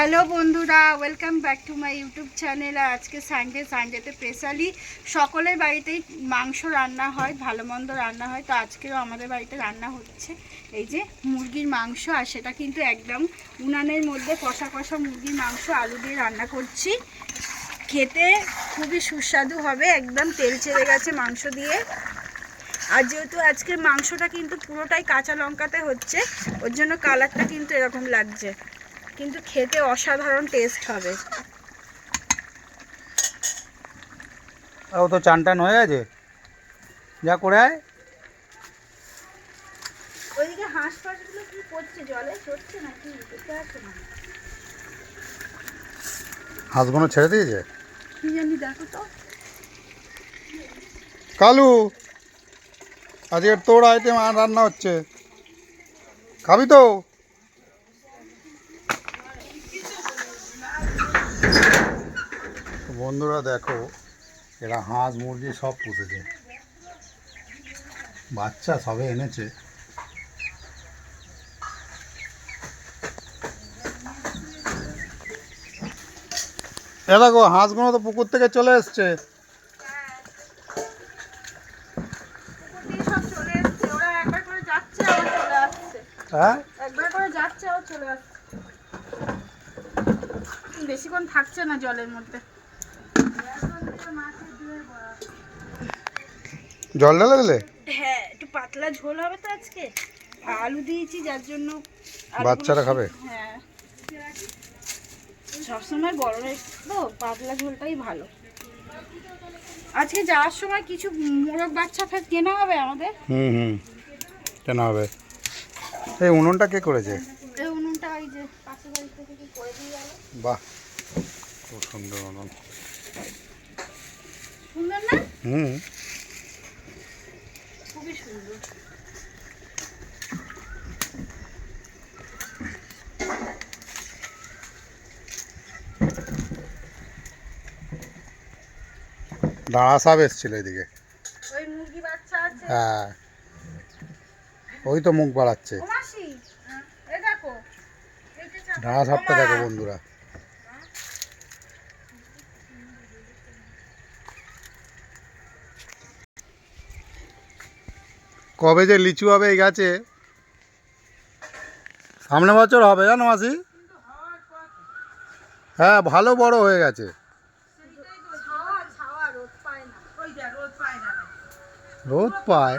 Hello বন্ধুরা welcome back to my YouTube channel আর আজকে Sunday সানডেতে specially সকলের বাড়িতেই মাংস রান্না হয় ভালো মন্দ রান্না হয়। তো আজকেও আমাদের বাড়িতে রান্না হচ্ছে এই যে মুরগির মাংস, আর সেটা কিন্তু একদম উনানের মধ্যে কষা কষা মুরগির মাংস, আলু দিয়ে রান্না করছি। খেতে খুবই সুস্বাদু হবে, একদম তেল ছেড়ে গেছে মাংস দিয়ে। আর যেহেতু আজকে মাংসটা কিন্তু পুরোটাই কাঁচা লঙ্কাতে হচ্ছে, ওর জন্য কালারটা কিন্তু এরকম লাগছে। কিন্তু খেতে অসাধারণ টেস্ট হবে। ও তো চান টান হয়ে গেছে? যা করে আয়। ওইদিকে হাঁস ফাঁসগুলো কি করছে জলে চড়ছে নাকি? দেখতে আসছে না? হাঁসগুলো ছেড়ে দিয়েছে? কি জানি দেখো তো। কালু আজকে তোর আইটেম আর রান্না হচ্ছে। খাবি তো? বন্ধুরা দেখো এরা হাঁস মুরগি সব পুষেছে। বাচ্চা সবে এনেছে। এ দেখো হাঁসগুলো তো পুকুর থেকে চলে এসছে। হ্যাঁ? একবার করে যাচ্ছে আবার চলে আসছে। বেশিক্ষণ থাকছে না জলের মধ্যে। জল ঢেলে দিলে? হ্যাঁ একটু পাতলা ঝোল হবে তো আজকে। আলু দিয়েছি যার জন্য বাচ্চারা খাবে? হ্যাঁ। সবসময় গরমে তো পাতলা ঝোলটাই ভালো। আজকে যাওয়ার সময় কিছু মোরগ বাচ্চা ফের কেনা হবে আমাদের? হুম হুম। কেন হবে। এই উনুনটা কে করেছে? এই উনুনটা ওই যে পাশের বাড়ি থেকে কি করে দিয়ে গেল? বাহ খুব সুন্দর উনুন। সুন্দর না? হুম। খুবই সুন্দর। দাঁড়া সাপ এসছিল এদিকে। হ্যাঁ। ওই তো মুখ বাড়াচ্ছে। ও মাসি এই দেখো। এই যে চাপা- দাঁড়া সাপটা! দেখো বন্ধুরা। কবে যে লিচু হবে এই গাছে? সামনে বছর হবে জানো মাসি? হ্যাঁ ভালো বড় হয়ে গেছে। রোদ পায়?